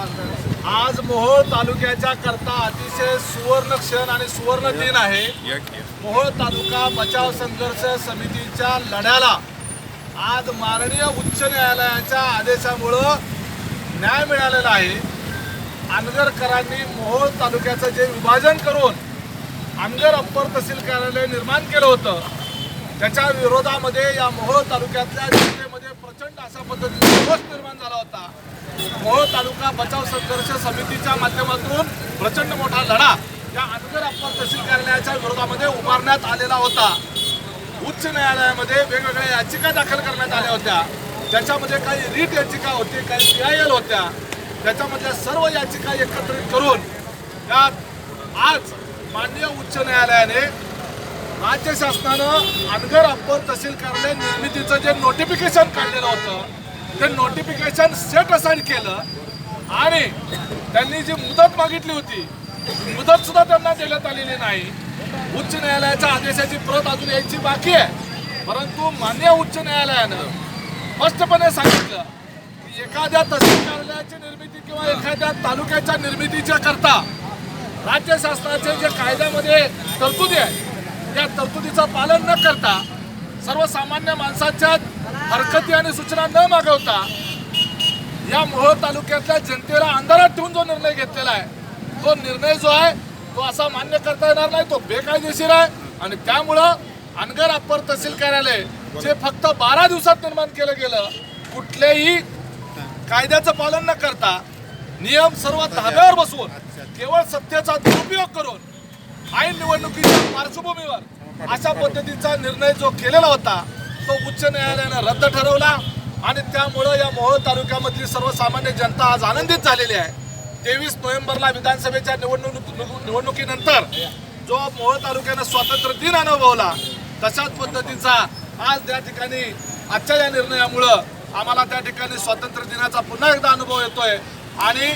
आज मोहोळ तालुक्याच्या करता अतिशय सुवर्ण क्षण आणि सुवर्ण दिन आहे. मोहोळ तालुका बचाव संघर्ष समितीच्या लढ्याला आज माननीय उच्च न्यायालयाच्या आदेशामुळं न्याय मिळालेला आहे. अनगरकरांनी मोहोळ तालुक्याचं जे विभाजन करून अनगर अप्पर तहसील कार्यालय निर्माण केलं होतं त्याच्या विरोधामध्ये या मोहोळ तालुक्यातल्या जनतेमध्ये प्रचंड अशा पद्धतीचा रोष निर्माण झाला होता. मोहोळ तालुका बचाव संघर्ष समितीच्या माध्यमातून प्रचंड मोठा लढा या अनगर अप्पर तहसील कार्यालयाच्या विरोधामध्ये उभारण्यात आलेला होता. उच्च न्यायालयामध्ये वेगवेगळ्या याचिका दाखल करण्यात आल्या होत्या. ज्याच्यामध्ये काही रीट याचिका होती काही सी आय एल होत्या. त्याच्यामधल्या सर्व याचिका एकत्रित करून त्यात आज माननीय उच्च न्यायालयाने राज्य शासनानं अनगर अप्पर तहसील कार्यालय निर्मितीचं जे नोटिफिकेशन काढलेलं होतं ते नोटिफिकेशन सेट असाइन केलं आणि त्यांनी जी मुदत मागितली होती ती मुदत सुद्धा त्यांना देण्यात आलेली नाही. उच्च न्यायालयाच्या आदेशाची प्रत अजून यायची बाकी आहे. परंतु मान्य उच्च न्यायालयानं स्पष्टपणे सांगितलं की एखाद्या तहसील कार्यालयाची निर्मिती किंवा एखाद्या तालुक्याच्या निर्मितीच्या करता राज्य शासनाचे जे कायद्यामध्ये तरतुदी आहे त्या तरतुदीचं पालन न करता सर्वसामान्य माणसाच्या हरकती आणि सूचना न मागवता या मोहोळ तालुक्यातल्या जनतेला अंधारात ठेवून जो निर्णय घेतलेला आहे तो निर्णय जो आहे तो असा मान्य करता येणार नाही तो बेकायदेशीर आहे. आणि त्यामुळं अनगर अप्पर तहसील कार्यालय जे फक्त बारा दिवसात निर्माण केलं गेलं कुठल्याही कायद्याचं पालन न करता नियम सर्व धाब्यावर बसवून केवळ सत्तेचा दुरुपयोग करून ऐन निवडणुकीच्या पार्श्वभूमीवर अशा पद्धतीचा निर्णय जो केलेला होता तो उच्च न्यायालयानं रद्द ठरवला आणि त्यामुळं या मोहोळ तालुक्यामधली सर्वसामान्य जनता आज आनंदित झालेली आहे. तेवीस नोव्हेंबरला विधानसभेच्या निवडणूक निवडणुकीनंतर जो मोहोळ तालुक्यानं स्वातंत्र्य दिन अनुभवला तशाच पद्धतीचा आज त्या ठिकाणी आजच्या या निर्णयामुळं आम्हाला त्या ठिकाणी स्वातंत्र्य दिनाचा पुन्हा एकदा अनुभव येतोय. आणि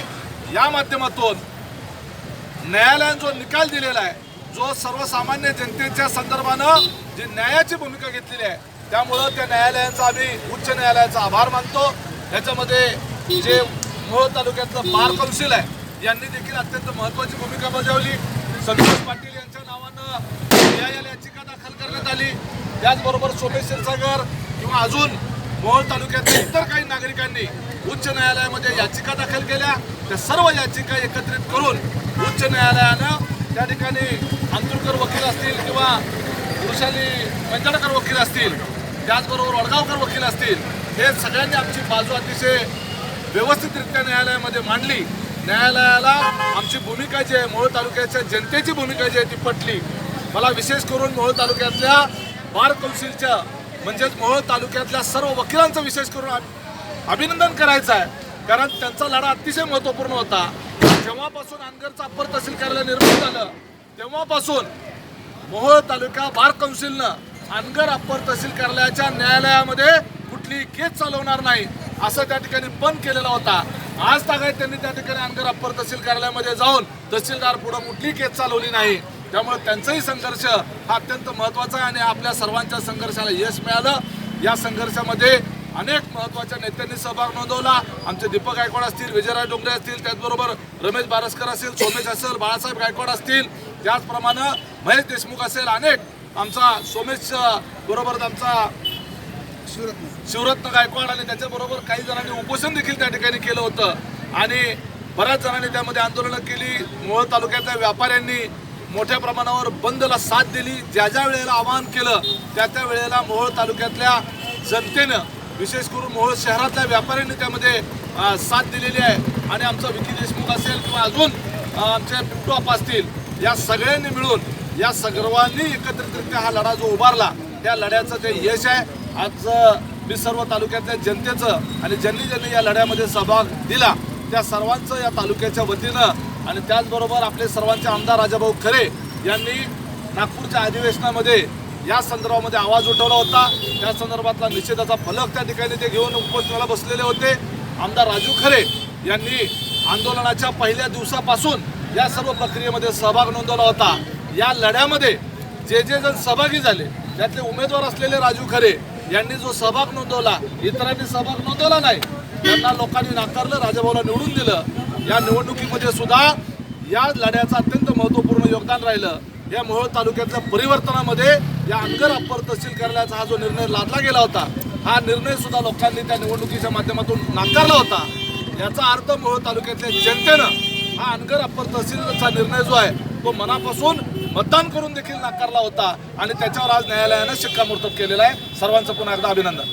या माध्यमातून न्यायालयानं जो निकाल दिलेला आहे जो सर्वसामान्य जनतेच्या संदर्भानं जी न्यायाची भूमिका घेतलेली आहे त्यामुळं त्या न्यायालयाचा आम्ही उच्च न्यायालयाचा आभार मानतो. याच्यामध्ये जे मोहोळ तालुक्यातलं बार कौन्सिल आहे यांनी देखील अत्यंत महत्वाची भूमिका बजावली. संतोष पाटील यांच्या नावानं न्यायालय याचिका दाखल करण्यात आली. त्याचबरोबर सोमेश क्षीरसागर किंवा अजून मोहोळ तालुक्यातील इतर काही नागरिकांनी उच्च न्यायालयामध्ये याचिका दाखल केल्या. त्या सर्व याचिका एकत्रित करून उच्च न्यायालयानं त्या ठिकाणी अंतुरकर वकील असतील किंवा वृषाली मंजडकर वकील असतील त्याचबरोबर वडगावकर वकील असतील हे सगळ्यांनी आमची बाजू अतिशय व्यवस्थितरित्या न्यायालयामध्ये मांडली. न्यायालयाला आमची भूमिका जी आहे मोहोळ तालुक्याच्या जनतेची भूमिका जी आहे ती पटली. मला विशेष करून मोहोळ तालुक्यातल्या बार कौन्सिलच्या म्हणजेच मोहोळ तालुक्यातल्या सर्व वकिलांचं विशेष करून अभिनंदन करायचं आहे. कारण त्यांचा लढा अतिशय महत्त्वपूर्ण होता. जेव्हापासून अनगरचं अप्पर तहसील कार्यालय निर्माण झालं तेव्हापासून मोहोळ तालुका बार कौन्सिलनं अनगर अप्पर तहसील कार्यालयाच्या न्यायालयामध्ये कुठली केस चालवणार नाही असं त्या ठिकाणी बंद केलेला होता. आज तागायत त्यांनी त्या ठिकाणी अनगर अप्पर तहसील कार्यालयामध्ये जाऊन तहसीलदार पुढे कुठली केस चालवली नाही. त्यामुळे त्यांचाही संघर्ष हा अत्यंत महत्त्वाचा आहे आणि आपल्या सर्वांच्या संघर्षाला यश मिळालं. या संघर्षामध्ये अनेक महत्त्वाच्या नेत्यांनी सहभाग नोंदवला. आमचे दीपक गायकवाड असतील विजयराज डोंगरे असतील त्याचबरोबर रमेश बारसकर असेल सोमेश असेल बाळासाहेब गायकवाड असतील. त्याचप्रमाणे महेश देशमुख असेल अनेक आमचा सोमेश बरोबर आमचा शिवरत्न गायकवाड आणि त्याच्याबरोबर काही जणांनी उपोषण देखील त्या ठिकाणी केलं होतं. आणि बऱ्याच जणांनी त्यामध्ये आंदोलनं केली. मोहोळ तालुक्यातल्या व्यापाऱ्यांनी मोठ्या प्रमाणावर बंदला साथ दिली. ज्या ज्या वेळेला आवाहन केलं त्या त्या वेळेला मोहोळ तालुक्यातल्या जनतेनं विशेष करून मोहोळ शहरातल्या व्यापाऱ्यांनी त्यामध्ये साथ दिलेली आहे. आणि आमचा विकी देशमुख असेल किंवा अजून आमचे पिंटू असतील या सगळ्यांनी मिळून या सर्वांनी एकत्रितरित्या हा लढा जो उभारला त्या लढ्याचं ते यश आहे आज मी सर्व तालुक्यातल्या जनतेचं आणि ज्यांनी ज्यांनी या लढ्यामध्ये सहभाग दिला त्या सर्वांचं या तालुक्याच्या वतीनं आणि त्याचबरोबर आपले सर्वांचे आमदार राजाभाऊ खरे यांनी नागपूरच्या अधिवेशनामध्ये या संदर्भामध्ये आवाज उठवला होता. त्या संदर्भातला निषेधाचा फलक त्या ठिकाणी ते घेऊन उपोषणाला बसलेले होते. आमदार राजू खरे यांनी आंदोलनाच्या पहिल्या दिवसापासून या सर्व प्रक्रियेमध्ये सहभाग नोंदवला होता. या लढ्यामध्ये जे जे जण सहभागी झाले त्यातले उमेदवार असलेले राजू खरे यांनी जो सहभाग नोंदवला इतरांनी सहभाग नोंदवला नाही त्यांना लोकांनी नाकारलं राजाभाऊला निवडून दिलं. या निवडणुकीमध्ये सुद्धा या लढ्याचं अत्यंत महत्त्वपूर्ण योगदान राहिलं. या मोहोळ तालुक्यातल्या परिवर्तनामध्ये या अंगर अप्पर तहसील कार्यालयाचा हा जो निर्णय लादला गेला होता हा निर्णय सुद्धा लोकांनी त्या निवडणुकीच्या माध्यमातून नाकारला होता. याचा अर्थ मोहोळ तालुक्यातल्या जनतेनं हा अनगर अप्पर तहसीलचा निर्णय जो आहे तो मनापासून मतदान करून देखील नाकारला होता आणि त्याच्यावर आज न्यायालयानं शिक्कामोर्तब केलेला आहे. सर्वांचं पुन्हा एकदा अभिनंदन.